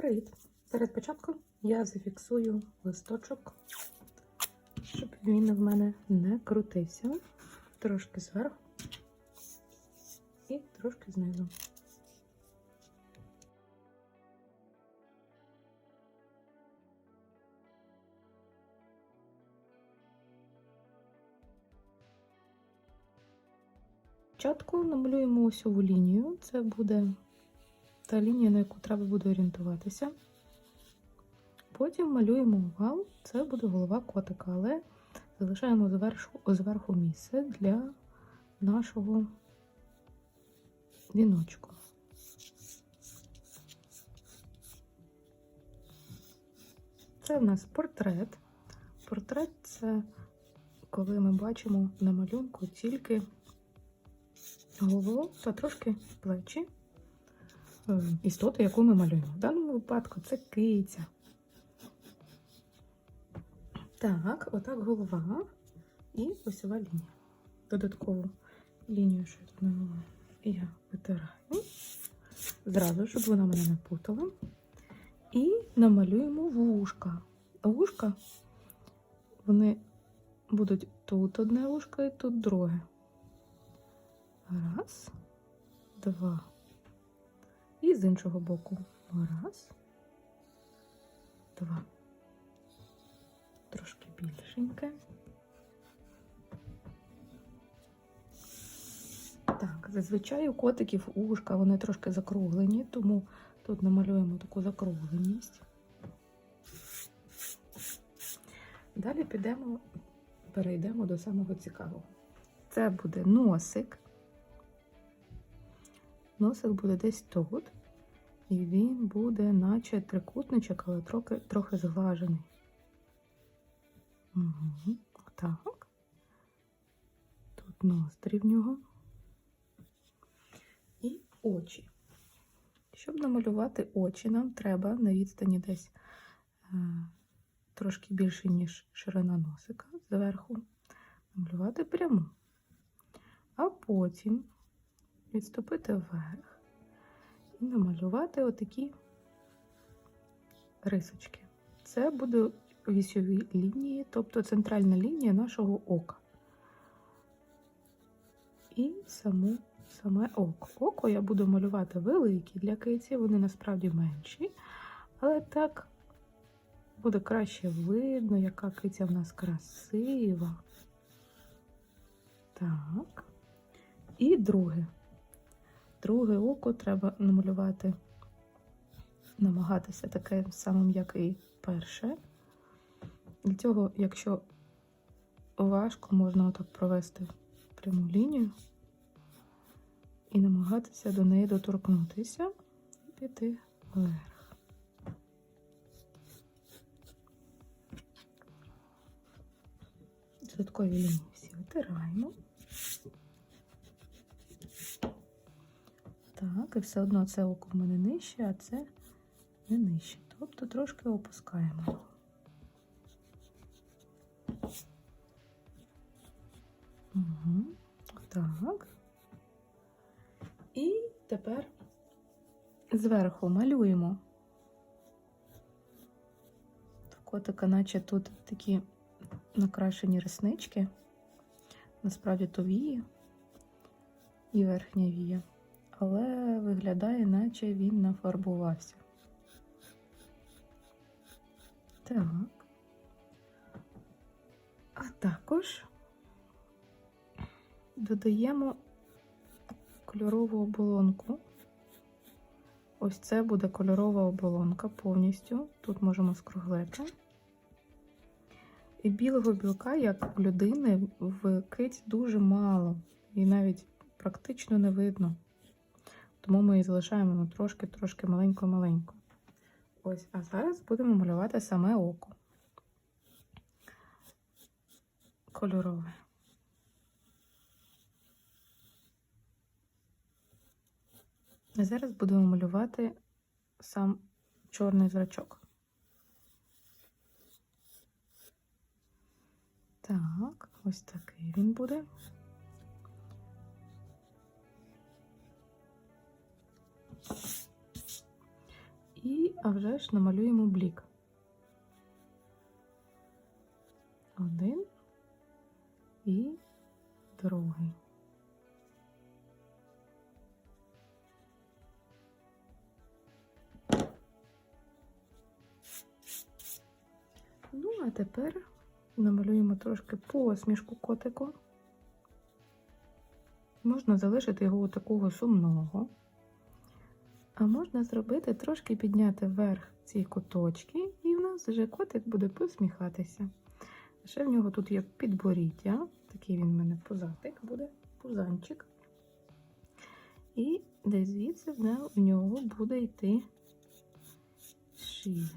Привіт! Перед початком я зафіксую листочок, щоб він в мене не крутився. Трошки зверху і трошки знизу. Спочатку намалюємо осьову лінію. Це буде та лінія, на яку треба буде орієнтуватися. Потім малюємо овал, це буде голова котика, але залишаємо зверху, зверху місце для нашого віночку. Це в нас портрет. Портрет це коли ми бачимо на малюнку тільки голову та трошки плечі істоти, яку ми малюємо. В даному випадку це киця. Так, отак голова і осьова лінія. Додаткову лінію, що я тут навела, я витираю. Зразу, щоб вона мене не путала. І намалюємо вушка. Вушка, вони будуть тут одне вушко і тут друге. Раз, два. І з іншого боку. Раз, два. Трошки більшеньке. Так, зазвичай у котиків ушка вони трошки закруглені, тому тут намалюємо таку закругленість. Далі підемо, перейдемо до самого цікавого. Це буде носик. Носик буде десь тут. І він буде, наче трикутничок, але трохи, трохи зглажений. Угу. Так. Тут ноздрі в нього. І очі. Щоб намалювати очі, нам треба на відстані десь е, трошки більше, ніж ширина носика зверху, намалювати пряму. А потім відступити вверх намалювати отакі рисочки. Це буде вісьові лінії, тобто центральна лінія нашого ока. І саму, саме око. Око я буду малювати великі для киці, вони насправді менші, але так буде краще видно, яка киця в нас красива. Так. І друге. Друге око треба намалювати, намагатися таким самим, як і перше. Для цього, якщо важко, можна отак провести пряму лінію і намагатися до неї доторкнутися і піти вверх. Додаткові лінії всі витираємо. Так, і все одно це око в мене нижче, а це не нижче. Тобто трошки опускаємо. Угу. Так. І тепер зверху малюємо. В котика, наче тут такі накрашені реснички. Насправді то вії і верхня вія. Але виглядає, наче він нафарбувався. Так. А також додаємо кольорову оболонку. Ось це буде кольорова оболонка повністю. Тут можемо скруглити. І білого білка, як у людини, в киті дуже мало. І навіть практично не видно. Тому ми її залишаємо ну, трошки-трошки маленько-маленько. Ось, а зараз будемо малювати саме око. Кольорове. А зараз будемо малювати сам чорний зрачок. Так, ось такий він буде. А вже ж намалюємо блік. Один і другий. Ну, а тепер намалюємо трошки посмішку котику. Можна залишити його такого сумного. А можна зробити трошки підняти вверх ці куточки, і в нас вже котик буде посміхатися. Ще в нього тут є підборіддя, такий він в мене пузатик буде, пузанчик. І десь звідси в нього буде йти шия.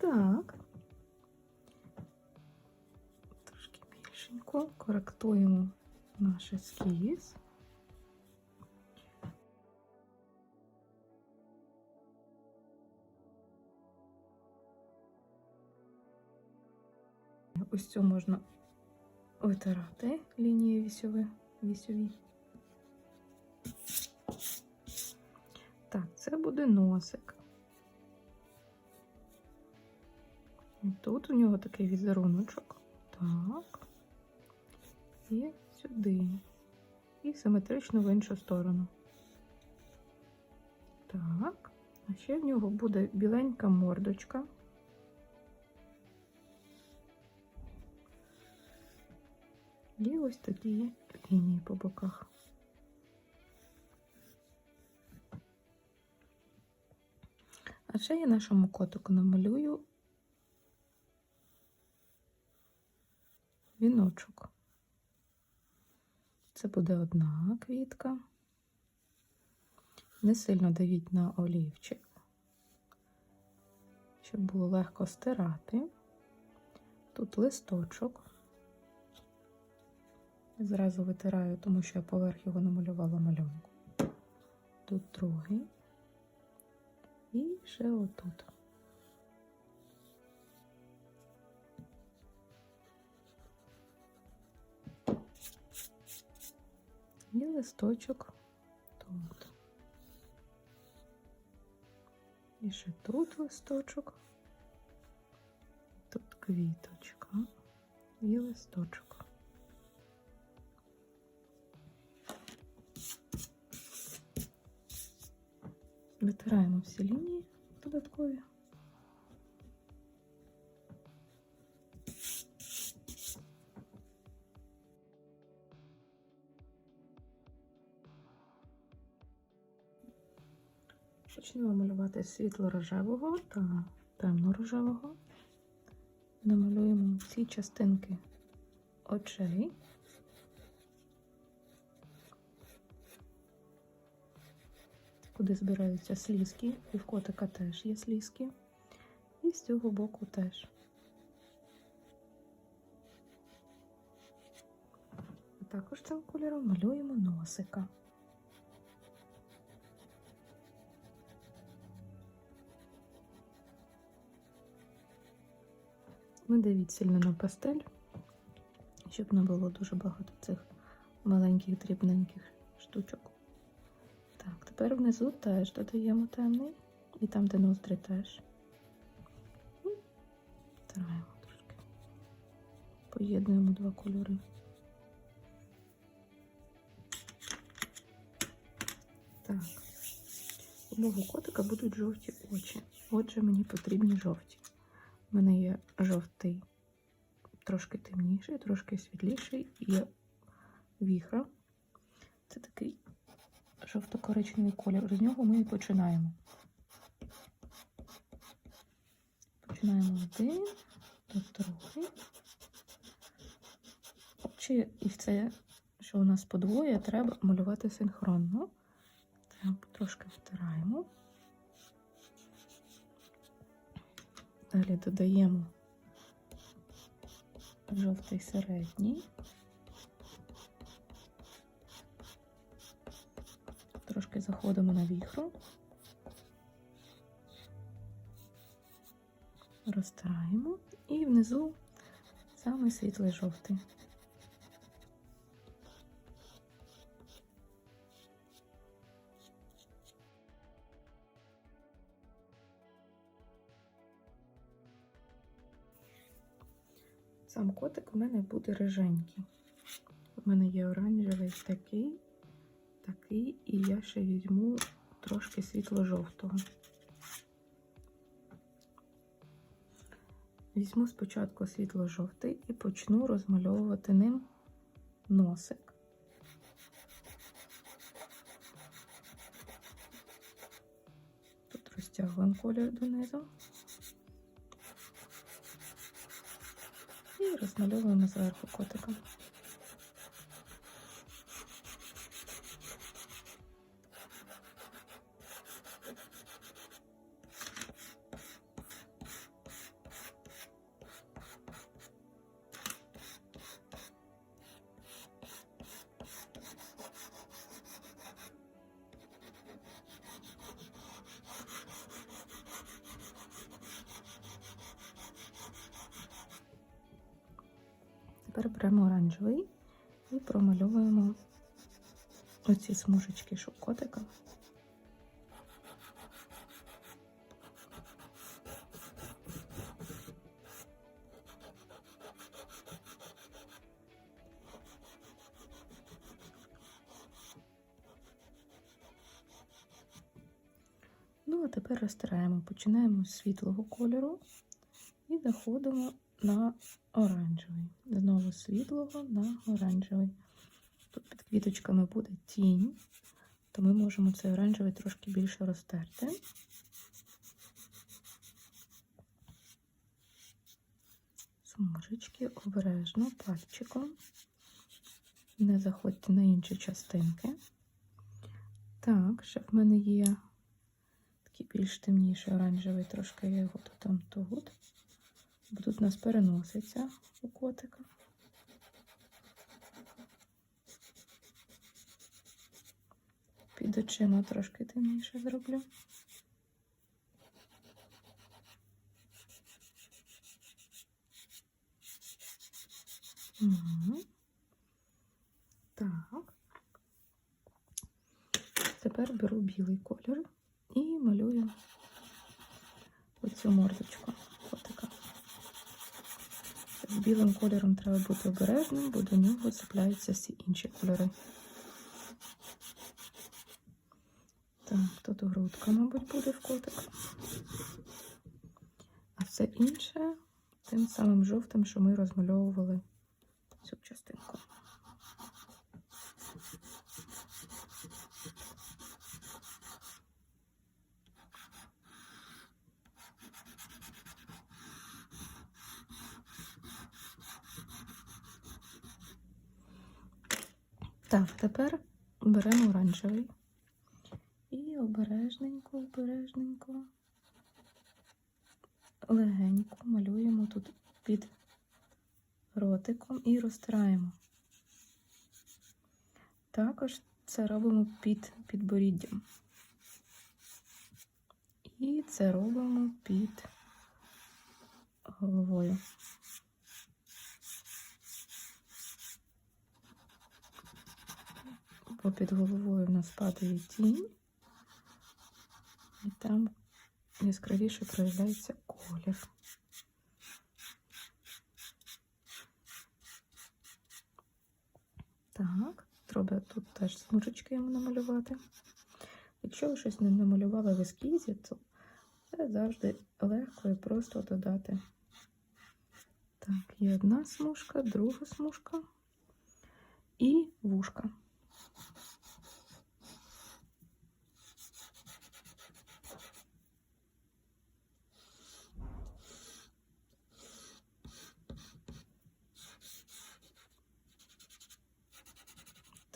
Так. Трошки більшенько коректуємо наш ескіз. Ось цю можна витирати лінії вісьові. вісьові. Так, це буде носик. Тут у нього такий візеруночок. Так. І сюди. І симетрично в іншу сторону. Так. А ще в нього буде біленька мордочка. І ось такі лінії по боках. А ще я нашому котику намалюю віночок. Це буде одна квітка. Не сильно давіть на олівчик, щоб було легко стирати. Тут листочок. Зразу витираю, тому що я поверх його намалювала малюнку. Тут другий. І ще отут. І листочок тут. І ще тут листочок, тут квіточка і листочок. Витираємо всі лінії додаткові. Почнемо світло-рожевого та темно-рожевого. Намалюємо всі частинки очей. Куди збираються слізки, і в котика теж є слізки, і з цього боку теж. Також цим кольором малюємо носика. Не давіть сильно на пастель, щоб не було дуже багато цих маленьких дрібненьких штучок. Так, тепер внизу теж додаємо темний. І там, де ноздрі теж. Втираємо трошки. Поєднуємо два кольори. Так, у мого котика будуть жовті очі. Отже, мені потрібні жовті. У мене є жовтий, трошки темніший, трошки світліший, є віхра. Це такий жовто-коричневий колір. З нього ми і починаємо. Починаємо один, тут другий. Очі і це, що у нас подвоє, треба малювати синхронно. Трошки втираємо. Далі додаємо жовтий середній. Трошки заходимо на віхру, розтираємо І внизу самий світлий жовтий. Сам котик у мене буде риженький. У мене є оранжевий такий, такий, і я ще візьму трошки світло-жовтого. Візьму спочатку світло-жовтий і почну розмальовувати ним носик. Тут розтягуємо колір донизу. Розмальовуємо зверху котика. Ну, а тепер розтираємо. Починаємо з світлого кольору і доходимо на оранжевий. Знову світлого на оранжевий. Тут під квіточками буде тінь, то ми можемо цей оранжевий трошки більше розтерти. Смужечки обережно пальчиком. Не заходьте на інші частинки. Так, ще в мене є такий більш темніший оранжевий, трошки я його тут там тут. Бо тут у нас переноситься у котика. Під очима трошки темніше зроблю. Угу. Так. Тепер беру білий колір і малюю оцю мордочку котика. З білим кольором треба бути обережним, бо до нього цепляються всі інші кольори. Так, тут грудка, мабуть, буде в котика. А все інше тим самим жовтим, що ми розмальовували цю частинку. Так, тепер беремо оранжевий і обережненько, обережненько, легенько малюємо тут під ротиком і розтираємо. Також це робимо під підборіддям. І це робимо під головою. Бо під головою в нас падає тінь, і там яскравіше проявляється колір. Так, треба тут теж смужечки йому намалювати. Якщо ви щось не намалювали в ескізі, то це завжди легко і просто додати. Так, є одна смужка, друга смужка і вушка.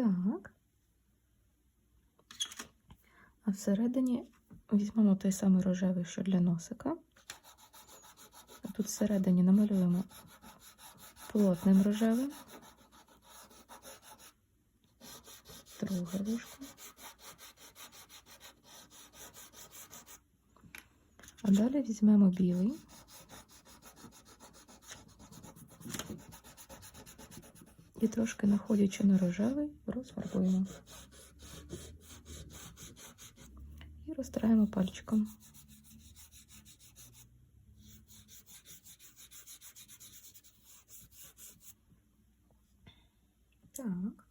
Так. А всередині візьмемо той самий рожевий, що для носика. Тут всередині намалюємо плотним рожевим. Друге вушко. А далі візьмемо білий трошки находячи на рожевий, розфарбуємо. І розтираємо пальчиком. Так.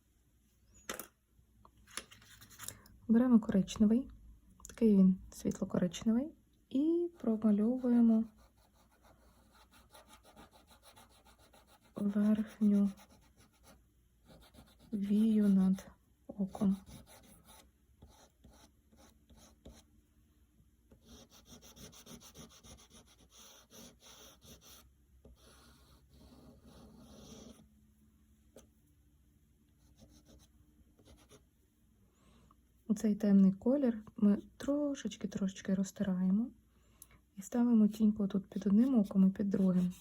Беремо коричневий, такий він світло-коричневий, і промальовуємо верхню вію над оком. Оцей темний колір ми трошечки-трошечки розтираємо і ставимо тіньку тут під одним оком і під другим.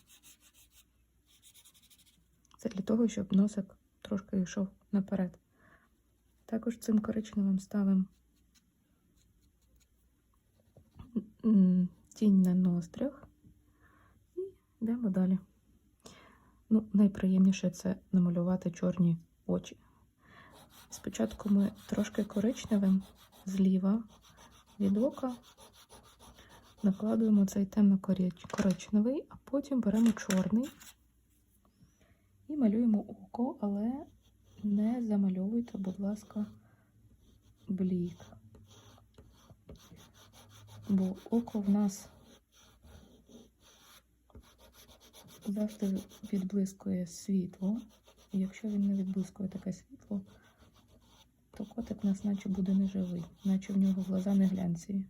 Це для того, щоб носик трошки йшов наперед. Також цим коричневим ставимо тінь на ноздрях і йдемо далі. Ну, найприємніше це намалювати чорні очі. Спочатку ми трошки коричневим зліва від ока накладуємо цей темно-коричневий, а потім беремо чорний малюємо око, але не замальовуйте, будь ласка, блік. Бо око в нас завжди відблискує світло. І якщо він не відблискує таке світло, то котик у нас наче буде неживий, наче в нього глаза не глянці.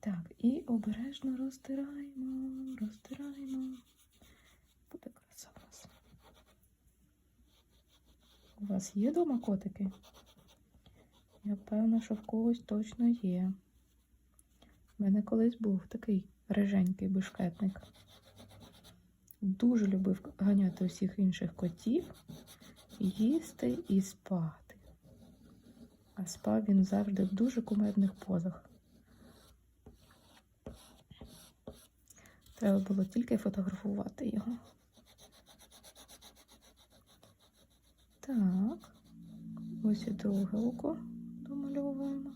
Так, і обережно розтираємо, розтираємо. Буде краса у нас. У вас є дома котики? Я певна, що в когось точно є. У мене колись був такий риженький бешкетник. Дуже любив ганяти усіх інших котів, їсти і спати. А спав він завжди в дуже кумедних позах. Треба було тільки фотографувати його. Так, ось і друге око домальовуємо.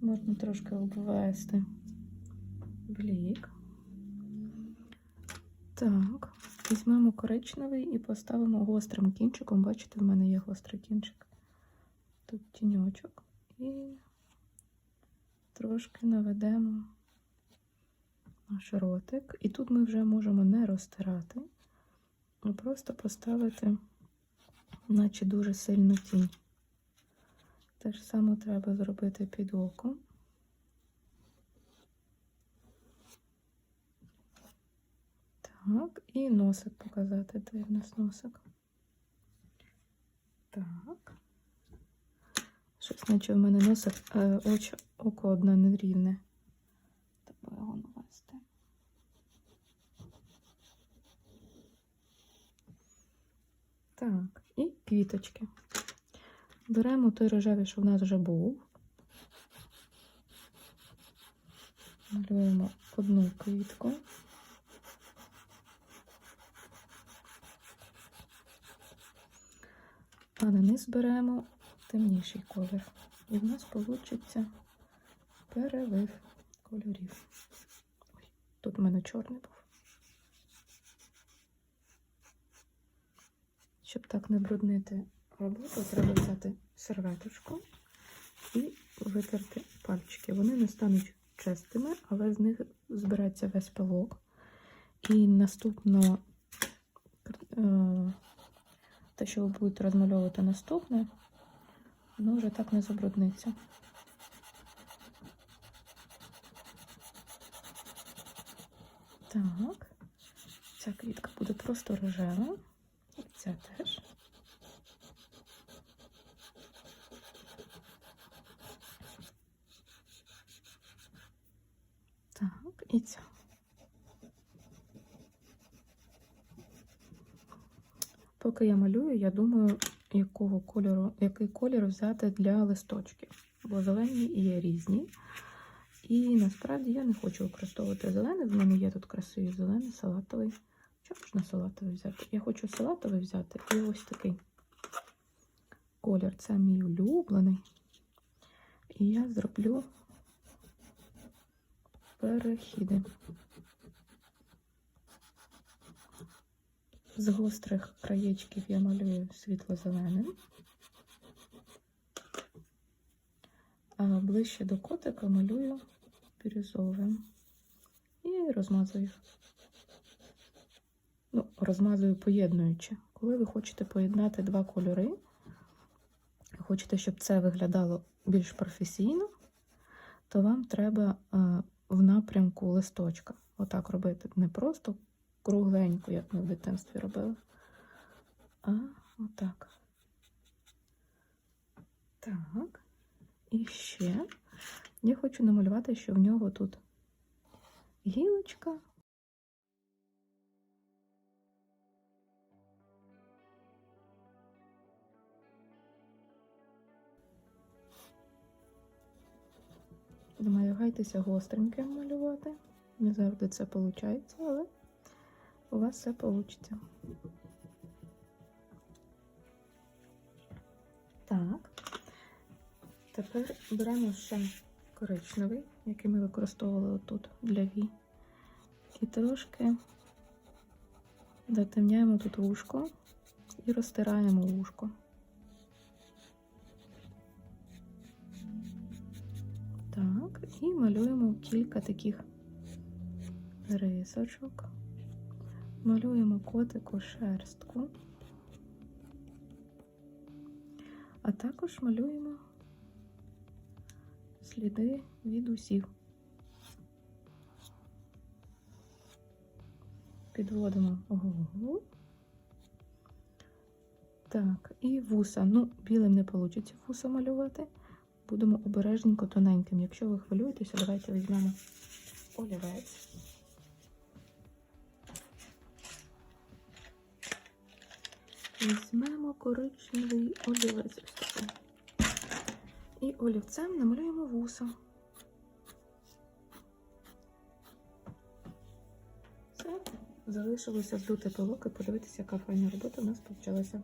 Можна трошки обвести блік. Так, візьмемо коричневий і поставимо гострим кінчиком. Бачите, в мене є гострий кінчик. Тут тіньочок. І трошки наведемо наш ротик. І тут ми вже можемо не розтирати, а просто поставити, наче дуже сильну тінь. Те ж саме треба зробити під оком. Так, і носик показати, де в нас носик. Так. Щось наче в мене носик, е, очі, око одне нерівне. Треба його навести. Так, і квіточки. Беремо той рожевий, що в нас вже був. Малюємо одну квітку. А на низ беремо темніший колір. І в нас вийде перевив кольорів. Ой, тут в мене чорний був. Щоб так не бруднити роботу, треба взяти серветочку і витерти пальчики. Вони не стануть чистими, але з них збереться весь пилок. І наступно е, те, що ви будете розмальовувати наступне, воно вже так не забрудниться. Так, ця квітка буде просто рожева, і ця теж. Так, і ця. Поки я малюю, я думаю, кольору, який колір взяти для листочків. бо зелені є різні. І насправді я не хочу використовувати зелений. В мене є тут красивий зелений, салатовий. Що можна салатовий взяти? Я хочу салатовий взяти і ось такий колір. Це мій улюблений. І я зроблю перехіди. З гострих краєчків я малюю світло-зеленим. Ближче до котика малюю бірюзовим. І розмазую. Ну, розмазую поєднуючи. Коли ви хочете поєднати два кольори, хочете, щоб це виглядало більш професійно, то вам треба е, в напрямку листочка. Отак робити. Не просто кругленько, як ми в дитинстві робили, а отак. Так. І ще я хочу намалювати, що в нього тут гілочка. Намагайтеся гостреньким малювати. Не завжди це виходить, але у вас все вийде. Так. Тепер беремо ще коричневий, який ми використовували отут для вій. І трошки затемняємо тут вушко і розтираємо вушко. Так, і малюємо кілька таких рисочок. Малюємо котику шерстку, а також малюємо сліди від усіх. Підводимо голову. Так, і вуса. Ну, білим не вийде вуса малювати. Будемо обережненько тоненьким. Якщо ви хвилюєтеся, давайте візьмемо олівець. Візьмемо коричневий олівець. І олівцем намалюємо вуса. Все, залишилося здути пилок і подивитися, яка файна робота у нас почалася.